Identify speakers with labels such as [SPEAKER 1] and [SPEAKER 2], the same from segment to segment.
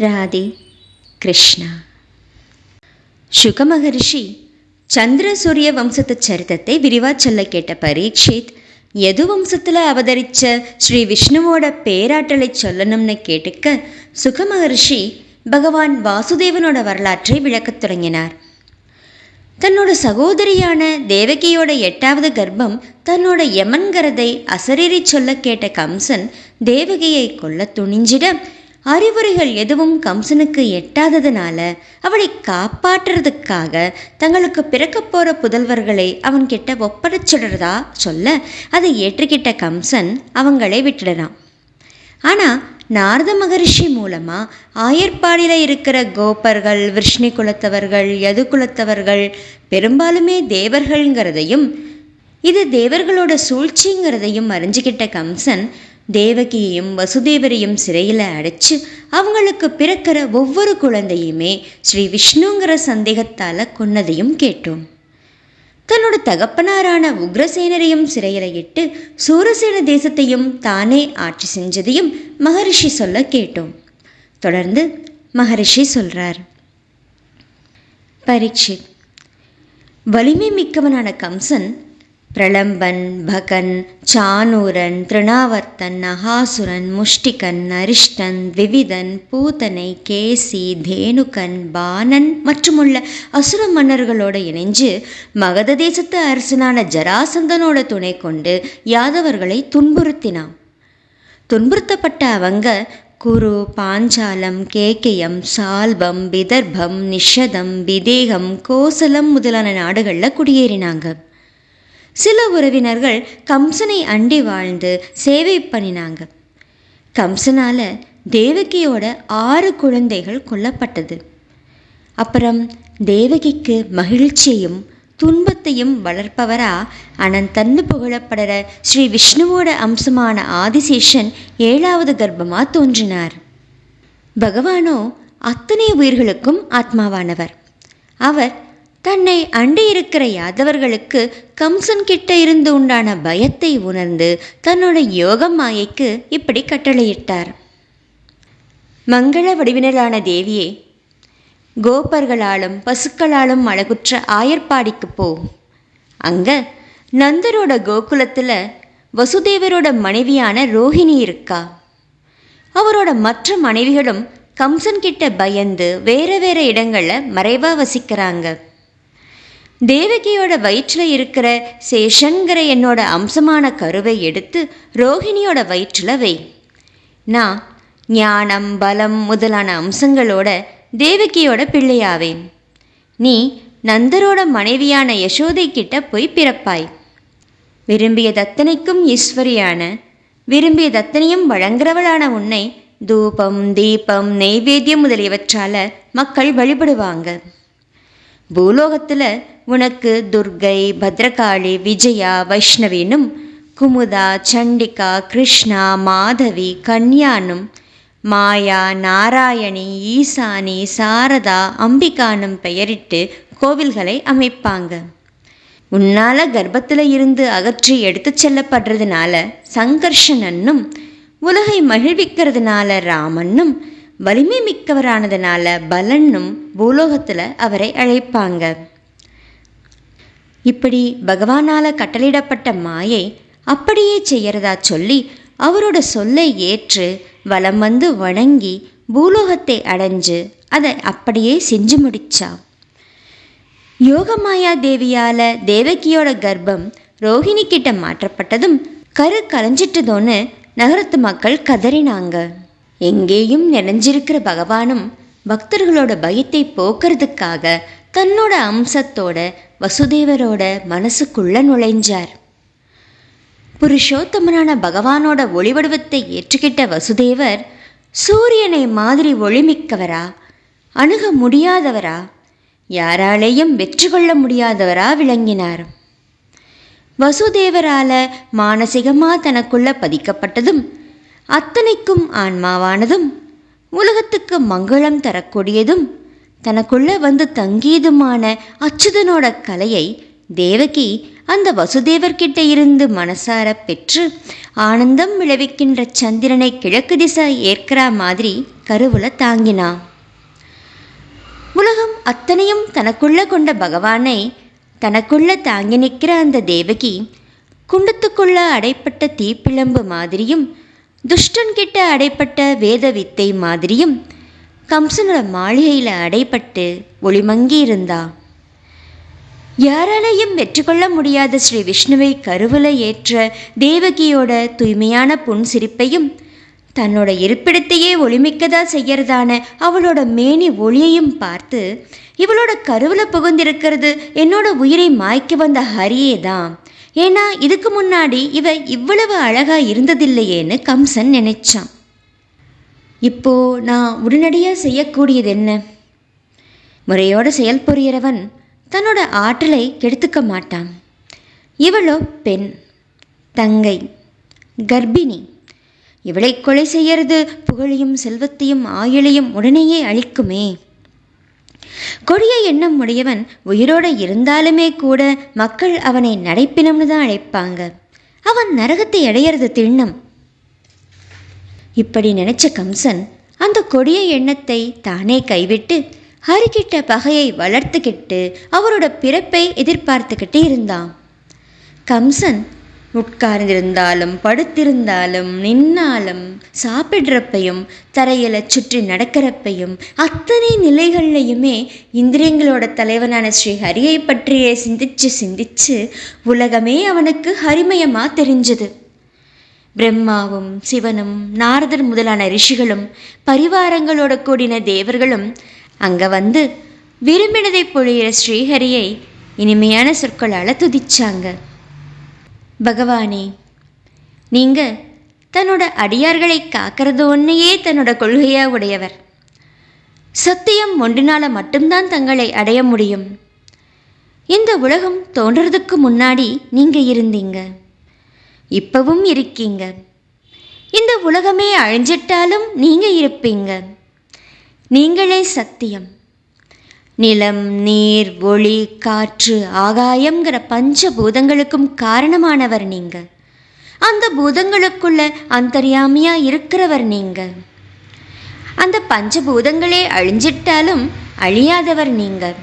[SPEAKER 1] ராதே கிருஷ்ணா சுகமகரிஷி சந்திர சூரிய வம்சத்து சரித்திரத்தை விரிவாக சொல்ல கேட்ட பரீட்சித் எது வம்சத்தில் அவதரித்த ஸ்ரீ விஷ்ணுவோட பேராற்றலை சொல்லணும்னு கேட்டுக்க சுகமகரிஷி பகவான் வாசுதேவனோட வரலாற்றை விளக்கத் தொடங்கினார் தன்னோட சகோதரியான தேவகியோட எட்டாவது கர்ப்பம் தன்னோட யமன்கரதை அசரீரி சொல்ல கேட்ட கம்சன் தேவகியை கொல்ல துணிஞ்சிட அறிவுரைகள் எதுவும் கம்சனுக்கு எட்டாததுனால அவளை காப்பாற்றுறதுக்காக தங்களுக்கு பிறக்க போகிற புதல்வர்களை அவன்கிட்ட ஒப்படைச்சிடுறதா சொல்ல அதை ஏற்றுக்கிட்ட கம்சன் அவங்களை விட்டுடுறான். ஆனால் நாரத மகரிஷி மூலமாக ஆயர்பாடியில் இருக்கிற கோப்பர்கள் விஷ்ணி குலத்தவர்கள் யது குலத்தவர்கள் பெரும்பாலுமே தேவர்கள்ங்கிறதையும் இது தேவர்களோட சூழ்ச்சிங்கிறதையும் அறிஞ்சுக்கிட்ட கம்சன் தேவகியையும் வசுதேவரையும் சிறையில் அடைச்சு அவங்களுக்கு பிறக்கிற ஒவ்வொரு குழந்தையுமே ஸ்ரீ விஷ்ணுங்கிற சந்தேகத்தால் கொன்னதையும் கேட்டோம். தன்னோட தகப்பனாரான உக்ரசேனரையும் சிறையில் இட்டு சூரசேன தேசத்தையும் தானே ஆட்சி செஞ்சதையும் மகரிஷி சொல்ல கேட்டோம். தொடர்ந்து மகரிஷி சொல்றார். பரீட்சித் வலிமை மிக்கவனான கம்சன் பிரளம்பன் பகன் சானூரன் திருணாவர்த்தன் நகாசுரன் முஷ்டிகன் அரிஷ்டன் விவிதன் பூதனை கேசி தேனுகன் பானன் மற்றுமுள்ள அசுர மன்னர்களோடு இணைஞ்சு மகத தேசத்து அரசனான ஜராசந்தனோட துணை கொண்டு யாதவர்களை துன்புறுத்தினான். துன்புறுத்தப்பட்ட அவங்க குரு பாஞ்சாலம் கேக்கயம் சால்பம் விதர்பம் நிஷதம் விதேகம் கோசலம் முதலான நாடுகளில் குடியேறினாங்க. சில உறவினர்கள் கம்சனை அண்டி வாழ்ந்து சேவை பண்ணினாங்க. கம்சனால தேவகியோட ஆறு குழந்தைகள் கொல்லப்பட்டது. அப்புறம் தேவகிக்கு மகிழ்ச்சியையும் துன்பத்தையும் வளர்ப்பவரா அனந்தன்னு புகழப்படுற ஸ்ரீ விஷ்ணுவோட அம்சமான ஆதிசேஷன் ஏழாவது கர்ப்பமாக தோன்றினார். பகவானோ அத்தனை உயிர்களுக்கும் ஆத்மாவானவர். அவர் தன்னை அண்டியிருக்கிற யாதவர்களுக்கு கம்சன் கிட்ட இருந்து உண்டான பயத்தை உணர்ந்து தன்னோட யோக மாயைக்கு இப்படி கட்டளையிட்டார். மங்கள வடிவினரான தேவியே கோபர்களாலும் பசுக்களாலும் அழகுற்ற ஆயர்பாடிக்கு போ. அங்க நந்தரோட கோகுலத்தில் வசுதேவரோட மனைவியான ரோஹிணி இருக்கா? அவரோட மற்ற மனைவிகளும் கம்சன் கிட்ட பயந்து வேற வேற இடங்களில் மறைவாக வசிக்கிறாங்க. தேவகியோட வயிற்றில் இருக்கிற சேஷங்கிற என்னோட அம்சமான கருவை எடுத்து ரோஹிணியோட வயிற்றில் வை. நான் ஞானம் பலம் முதலான அம்சங்களோட தேவகியோட பிள்ளையாவேன். நீ நந்தரோட மனைவியான யசோதை கிட்ட போய் பிறப்பாய். விரும்பிய தத்தனைக்கும் ஈஸ்வரியான விரும்பிய தத்தனையும் வழங்குறவளான உன்னை தூபம் தீபம் நெய்வேத்தியம் முதலியவற்றால மக்கள் வழிபடுவாங்க. பூலோகத்தில் உனக்கு துர்கை பத்ரகாளி விஜயா வைஷ்ணவினும் குமுதா சண்டிகா கிருஷ்ணா மாதவி கன்யானும் மாயா நாராயணி ஈசானி சாரதா அம்பிகானும் பெயரிட்டு கோவில்களை அமைப்பாங்க. உன்னால கர்ப்பத்தில் இருந்து அகற்றி எடுத்துச் செல்லப்படுறதுனால சங்கர்ஷணன்னும் உலகை மகிழ்விக்கிறதுனால ராமன்னும் வலிமை மிக்கவரானதுனால பலனும் பூலோகத்தில் அவரை அழைப்பாங்க. இப்படி பகவானால் கட்டளையிடப்பட்ட மாயை அப்படியே செய்யறதா சொல்லி அவரோட சொல்லை ஏற்று வலம் வந்து வணங்கி பூலோகத்தை அடைஞ்சு அதை அப்படியே செஞ்சு முடிச்சா. யோகமாயா தேவியால தேவகியோட கர்ப்பம் ரோஹிணி கிட்ட மாற்றப்பட்டதும் கரு கலைஞ்சிட்டதோன்னு நகரத்து மக்கள் கதறினாங்க. எங்கேயும் நிறைஞ்சிருக்கிற பகவானும் பக்தர்களோட பயத்தை போக்குறதுக்காக தன்னோட அம்சத்தோட வசுதேவரோட மனசுக்குள்ள நுழைஞ்சார். புருஷோத்தமனான பகவானோட ஒளிவடிவத்தை ஏற்றுக்கிட்ட வசுதேவர் சூரியனை மாதிரி ஒளிமிக்கவரா அணுக முடியாதவரா யாராலேயும் வெற்றி கொள்ள முடியாதவரா விளங்கினார். வசுதேவரால மானசிகமாக தனக்குள்ள பதிக்கப்பட்டதும் அத்தனைக்கும் ஆன்மாவானதும் உலகத்துக்கு மங்களம் தரக்கூடியதும் தனக்குள்ள வந்து தங்கியதுமான அச்சுதனோட கலையை தேவகி அந்த வசுதேவர்கிட்ட இருந்து மனசார பெற்று ஆனந்தம் விளைவிக்கின்ற சந்திரனை கிழக்கு திசை ஏற்கிற மாதிரி கருவுல தாங்கினா. உலகம் அத்தனையும் தனக்குள்ள கொண்ட பகவானை தனக்குள்ள தாங்கி நிற்கிற அந்த தேவகி குண்டத்துக்குள்ள அடைப்பட்ட தீப்பிழம்பு மாதிரியும் துஷ்டன் கிட்ட அடைப்பட்ட வேத வித்தை மாதிரியும் கம்சனோட மாளிகையில் அடைப்பட்டு ஒளிமங்கி இருந்தா யாராலையும் வெற்றி கொள்ள முடியாத ஸ்ரீ விஷ்ணுவை கருவில் ஏற்ற தேவகியோட தூய்மையான புன் சிரிப்பையும் தன்னோட இருப்பிடத்தையே ஒளிமிக்கதா செய்யறதான அவளோட மேனி ஒளியையும் பார்த்து இவளோட கருவில் புகுந்திருக்கிறது என்னோட உயிரை மாய்க்க வந்த ஹரியே தான். ஏன்னா இதுக்கு முன்னாடி இவ இவ்வளவு அழகாக இருந்ததில்லையேன்னு கம்சன் நினைச்சான். இப்போ நான் உடனடியாக செய்யக்கூடியது என்ன? முறையோடு செயல்புரியறவன் தன்னோட ஆற்றலை கெடுத்துக்க மாட்டான். இவளோ பெண் தங்கை கர்ப்பிணி. இவளை கொலை செய்யறது புகழையும் செல்வத்தையும் ஆயுளையும் உடனேயே அழிக்குமே. கொடிய எண்ணம் உடையவன் உயிரோட இருந்தாலுமே கூட மக்கள் அவனை நடைப்பினம்னு தான் அழைப்பாங்க. அவன் நரகத்தை அடையிறது திண்ணம். இப்படி நினைச்ச கம்சன் அந்த கொடிய எண்ணத்தை தானே கைவிட்டு ஹரிக்கிட்ட பகையை வளர்த்துக்கிட்டு அவரோட பிறப்பை எதிர்பார்த்துக்கிட்டு இருந்தான். கம்சன் உட்கார்ந்திருந்தாலும் படுத்திருந்தாலும் நின்னாலும் சாப்பிட்றப்பையும் தரையில் சுற்றி நடக்கிறப்பையும் அத்தனை நிலைகள்லையுமே இந்திரியங்களோட தலைவனான ஸ்ரீ ஹரியை பற்றியே சிந்திச்சு சிந்திச்சு உலகமே அவனுக்கு ஹரிமயமாக தெரிஞ்சது. பிரம்மாவும் சிவனும் நாரதர் முதலான ரிஷிகளும் பரிவாரங்களோட கூடின தேவர்களும் அங்கே வந்து விரும்பினதை பொழியிற ஸ்ரீஹரியை இனிமையான சொற்களால் துதிச்சாங்க. பகவானே நீங்கள் தன்னோட அடியார்களை காக்கிறது ஒன்றையே தன்னோட கொள்கையாக உடையவர். சத்தியம் ஒன்றினால மட்டும்தான் தங்களை அடைய முடியும். இந்த உலகம் தோன்றதுக்கு முன்னாடி நீங்கள் இருந்தீங்க. இப்பவும் இருக்கீங்க. இந்த உலகமே அழிஞ்சிட்டாலும் நீங்கள் இருப்பீங்க. நீங்களே சத்தியம். நிலம் நீர் ஒளி காற்று ஆகாயம்ங்கிற பஞ்ச பூதங்களுக்கும் காரணமானவர் நீங்க. அந்த பூதங்களுக்குள்ள அந்தர்யாமியா இருக்கிறவர் நீங்க. அந்த பஞ்சபூதங்களே அழிஞ்சிட்டாலும் அழியாதவர் நீங்க.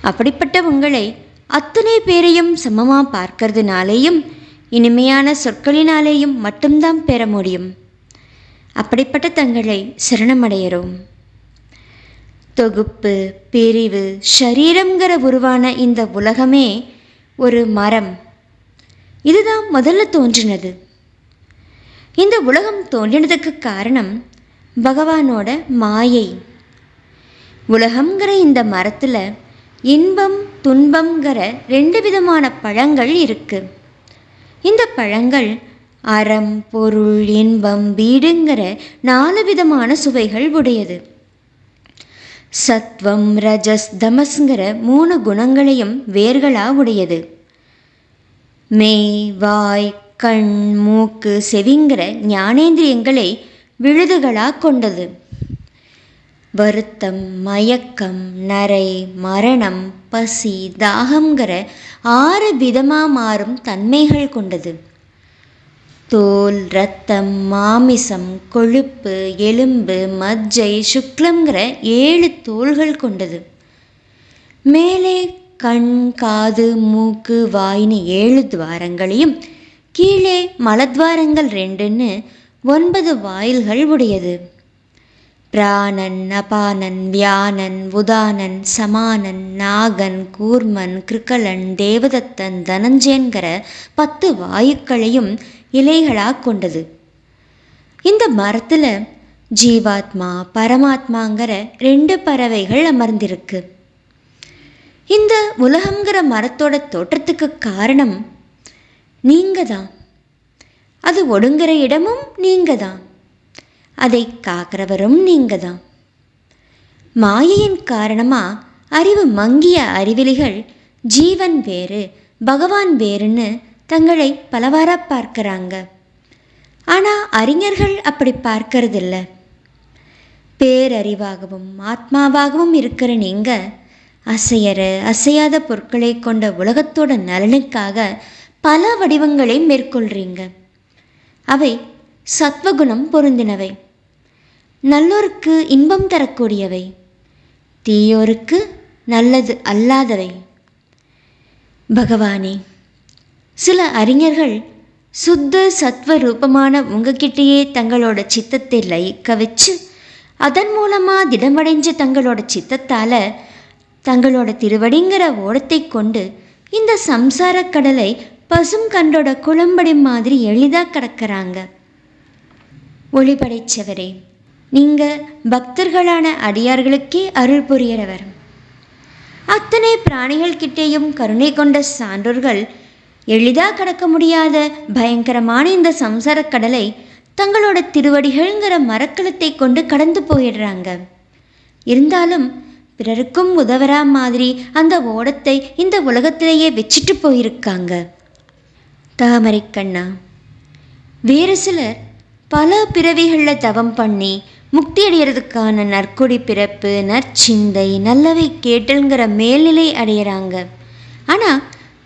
[SPEAKER 1] அப்படிப்பட்ட உங்களை அத்தனை பேரையும் சமமா பார்க்கறதுனாலேயும் இனிமையான சொற்களினாலேயும் மட்டும்தான் பெற முடியும். அப்படிப்பட்ட தங்களை சரணமடையறோம். தொகுப்பு பிரிவு ஷரீரங்கிற உருவான இந்த உலகமே ஒரு மரம். இதுதான் முதல்ல தோன்றினது. இந்த உலகம் தோன்றினதுக்கு காரணம் பகவானோட மாயை. உலகங்கிற இந்த மரத்தில் இன்பம் துன்பங்கிற ரெண்டு விதமான பழங்கள் இருக்கு. இந்த பழங்கள் அறம் பொருள் இன்பம் வீடுங்கிற நாலு விதமான சுவைகள் உடையது. சத்வம் ரஜஸ் தமஸ்ங்கிற மூணு குணங்களையும் வேர்களா உடையது. மே வாய் கண் மூக்கு செவிங்கிற ஞானேந்திரியங்களை விழுதுகளா கொண்டது. வருத்தம் மயக்கம் நரை மரணம் பசி தாகங்கிற ஆறு விதமாக மாறும் தன்மைகள் கொண்டது. தோல் ரத்தம் மாமிசம் கொழுப்பு எலும்பு மஜ்ஜை சுக்லங்கிற ஏழு தோள்கள் கொண்டது. மேலே கண் காது மூக்கு வாயின்னு ஏழு துவாரங்களையும் கீழே மலத்வாரங்கள் ரெண்டுன்னு ஒன்பது வாயில்கள் உடையது. பிராணன் அபானன் வியானன் உதானன் சமானன் நாகன் கூர்மன் கிருக்கலன் தேவதத்தன் தனஞ்சயன்கிற பத்து வாயுக்களையும் இலைகளாக கொண்டது. இந்த மரத்தில் ஜீவாத்மா பரமாத்மாங்கிற ரெண்டு பறவைகள் அமர்ந்திருக்கு. இந்த உலகங்கிற மரத்தோட தோற்றத்துக்கு காரணம் நீங்க தான் அது ஒடுங்குற இடமும் நீங்க தான் அதை காக்கிறவரும் நீங்க தான் மாயையின் காரணமாக அறிவு மங்கிய அறிவிலிகள் ஜீவன் வேறு பகவான் வேறுன்னு தங்களை பலவாராக பார்க்குறாங்க. ஆனால் அறிஞர்கள் அப்படி பார்க்கறதில்ல. பேரறிவாகவும் ஆத்மாவாகவும் இருக்கிற நீங்கள் அசையற அசையாத பொருட்களை கொண்ட உலகத்தோட நலனுக்காக பல வடிவங்களை மேற்கொள்கிறீங்க அவை சத்வகுணம் பொருந்தினவை. நல்லோருக்கு இன்பம் தரக்கூடியவை. தீயோருக்கு நல்லது அல்லாதவை. பகவானே சில அறிஞர்கள் சுத்த சத்வ ரூபமான உங்ககிட்டயே தங்களோட சித்தத்தை லயிக்க வச்சு அதன் மூலமாக திடமடைஞ்ச தங்களோட சித்தத்தால் தங்களோட திருவடிங்கிற ஓடத்தை கொண்டு இந்த சம்சார கடலை பசும் கண்டோட குளம்படி மாதிரி எளிதாக கடக்கிறாங்க. ஒளிபடைச்சவரே நீங்கள் பக்தர்களான அடியார்களுக்கே அருள் புரியறவர். அத்தனை பிராணிகள் கிட்டேயும் கருணை கொண்ட சான்றோர்கள் எளிதாக கடக்க முடியாத பயங்கரமான இந்த சம்சார கடலை தங்களோட திருவடிகள்ங்கிற மரக்கலத்தை கொண்டு கடந்து போயிடுறாங்க. இருந்தாலும் பிறருக்கும் உதவரா மாதிரி அந்த ஓடத்தை இந்த உலகத்திலேயே வச்சுட்டு போயிருக்காங்க. தாமரை கண்ணா வேறு சிலர் பல பிறவிகளில் தவம் பண்ணி முக்தி அடையிறதுக்கான நற்குடி பிறப்பு நற்சிந்தை நல்லவை கேட்டல்ங்கிற மேல்நிலை அடையிறாங்க. ஆனால்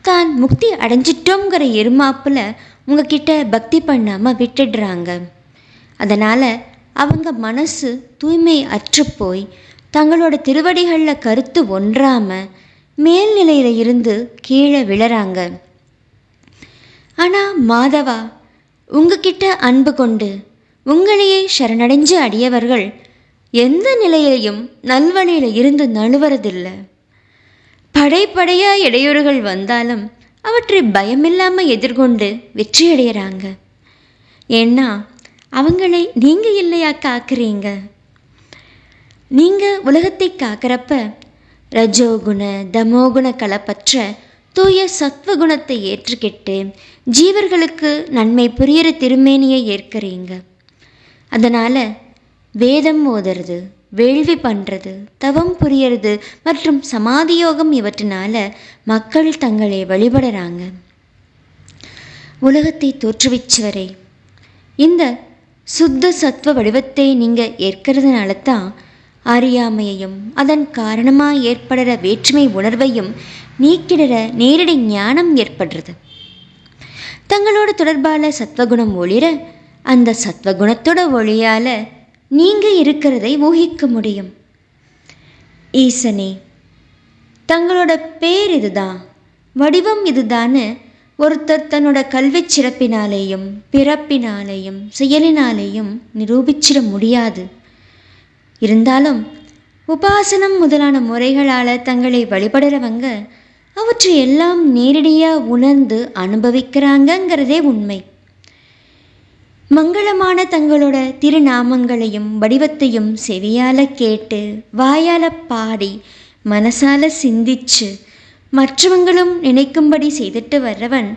[SPEAKER 1] தான் முக்தி அடைஞ்சிட்டோங்கிற எருமாப்பில் உங்ககிட்ட பக்தி பண்ணாமல் விட்டுடுறாங்க. அதனால் அவங்க மனசு தூய்மை அற்று போய் தங்களோட திருவடிகளில் கருத்து ஒன்றாமல் மேல்நிலையில் இருந்து கீழே விழறாங்க. ஆனால் மாதவா உங்ககிட்ட அன்பு கொண்டு உங்களையே சரணடைஞ்சு அடியவர்கள் எந்த நிலையிலையும் நல்வழியில் இருந்து நழுவறதில்லை. படைப்படையாக இடையூறுகள் வந்தாலும் அவற்றை பயமில்லாமல் எதிர்கொண்டு வெற்றியடைகிறாங்க ஏன்னா அவங்களை நீங்கள் இல்லையா காக்குறீங்க? நீங்கள் உலகத்தை காக்கிறப்ப ரஜோகுண தமோகுண கலப்பற்ற தூய சத்வகுணத்தை ஏற்றுக்கிட்டு ஜீவர்களுக்கு நன்மை புரியிற திருமேனியை ஏற்கிறீங்க. அதனால் வேதம் ஓதுறது வேள்வி பண்ணுறது தவம் புரியறது மற்றும் சமாதி யோகம் இவற்றினால மக்கள் தங்களை வழிபடுறாங்க. உலகத்தை தோற்றுவிச்சவரே இந்த சுத்த சத்துவ வடிவத்தை நீங்கள் ஏற்கிறதுனால தான் அறியாமையையும் அதன் காரணமாக ஏற்படுற வேற்றுமை உணர்வையும் நீக்கிடுற நேரடி ஞானம் ஏற்படுறது. தங்களோட தொடர்பால சத்வகுணம் ஒளிர அந்த சத்வகுணத்தோட ஒளியால் நீங்கள் இருக்கிறதை ஊகிக்க முடியும். ஈசனே தங்களோட பேர் இதுதான். வடிவம் இதுதான்னு ஒருத்தர் தன்னோட கல்விச் சிறப்பினாலேயும் பிறப்பினாலேயும் செயலினாலேயும் நிரூபிச்சிட முடியாது. இருந்தாலும் உபாசனம் முதலான முறைகளால் தங்களை வழிபடுறவங்க அவற்றை எல்லாம் நேரடியாக உணர்ந்து அனுபவிக்கிறாங்கங்கிறதே உண்மை. மங்களமான தங்களோட திருநாமங்களையும் வடிவத்தையும் செவியால் கேட்டு வாயால் பாடி மனசால சிந்திச்சு மற்றவங்களும் நினைக்கும்படி செய்துட்டு வர்றவன்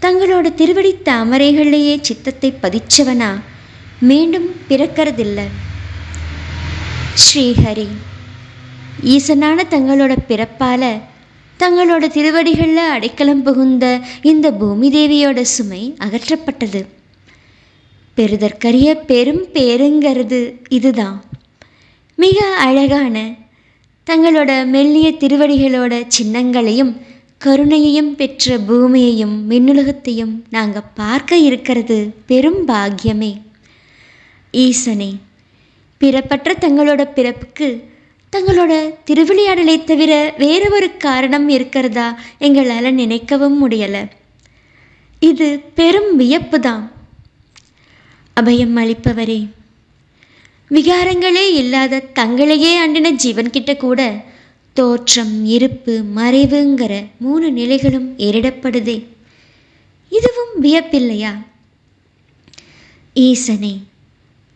[SPEAKER 1] தங்களோட திருவடி தாமரைகளிலேயே சித்தத்தை பதிச்சவனா மீண்டும் பிறக்கிறதில்லை. ஸ்ரீஹரி ஈசனான தங்களோட பிறப்பால் தங்களோட திருவடிகளில் அடைக்கலம் புகுந்த இந்த பூமி தேவியோட சுமை அகற்றப்பட்டது. பெறுதற்கரிய பெரும் பேருங்கிறது இதுதான். மிக அழகான தங்களோட மெல்லிய திருவடிகளோட சின்னங்களையும் கருணையையும் பெற்ற பூமியையும் மின்னுலகத்தையும் நாங்கள் பார்க்க இருக்கிறது பெரும் பாக்கியமே. ஈசனே பிறப்பற்ற தங்களோட பிறப்புக்கு தங்களோட திருவிளையாடலை தவிர வேற ஒரு காரணம் இருக்கிறதா எங்களால் நினைக்கவும் முடியலை. இது பெரும் வியப்பு தான் அபயம் அளிப்பவரே. விகாரங்களே இல்லாத தங்களையே அண்டின ஜீவன்கிட்ட கூட தோற்றம் இருப்பு மறைவுங்கிற மூணு நிலைகளும் ஏறிடப்படுதே. இதுவும் வியப்பில்லையா? ஈசனே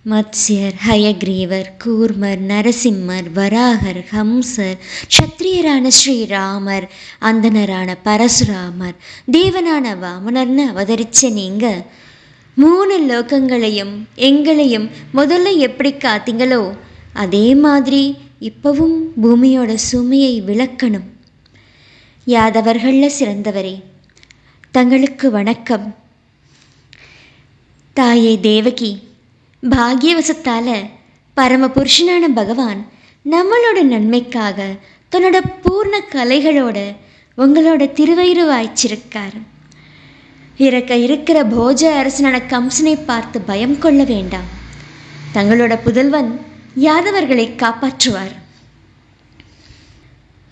[SPEAKER 1] மத்ஸ்யர் ஹயக்ரீவர் கூர்மர் நரசிம்மர் வராகர் ஹம்சர் க்ஷத்ரியரான ஸ்ரீராமர் அந்தனரான பரசுராமர் தேவனான வாமனர்னு அவதரிச்ச நீங்கள் மூணு லோகங்களையும் எங்களையும் முதல்ல எப்படி காத்தீங்களோ அதே மாதிரி இப்பவும் பூமியோட சுமையை விளக்கணும். யாதவர்களில் சிறந்தவரே தங்களுக்கு வணக்கம். தாயே தேவகி பாகியவசத்தால் பரமபுருஷனான பகவான் நம்மளோட நன்மைக்காக தன்னோட பூர்ண கலைகளோட உங்களோட திருவயிறு வாய்ச்சிருக்கார். இறக்க இருக்கிற போஜ அரசனான கம்சனை பார்த்து பயம் கொள்ள வேண்டாம். தங்களோட புதல்வன் யாதவர்களை காப்பாற்றுவார்.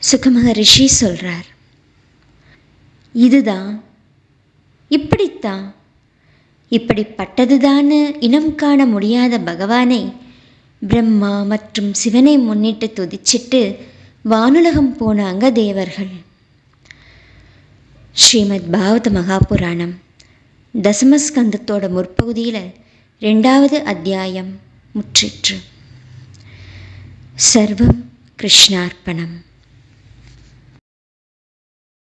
[SPEAKER 1] சுகமகரிஷி சொல்றார் இதுதான் இப்படித்தான் இப்படிப்பட்டதுதான்னு இனம் காண முடியாத பகவானை பிரம்மா மற்றும் சிவனை முன்னிட்டு துதிச்சிட்டு வானுலகம் போனாங்க தேவர்கள் ஸ்ரீமத் பாகவத மகாபுராணம் தசமஸ்கந்தத்தோட முற்பகுதியில் ரெண்டாவது அத்தியாயம் முற்றிற்று. சர்வம் கிருஷ்ணார்ப்பணம்.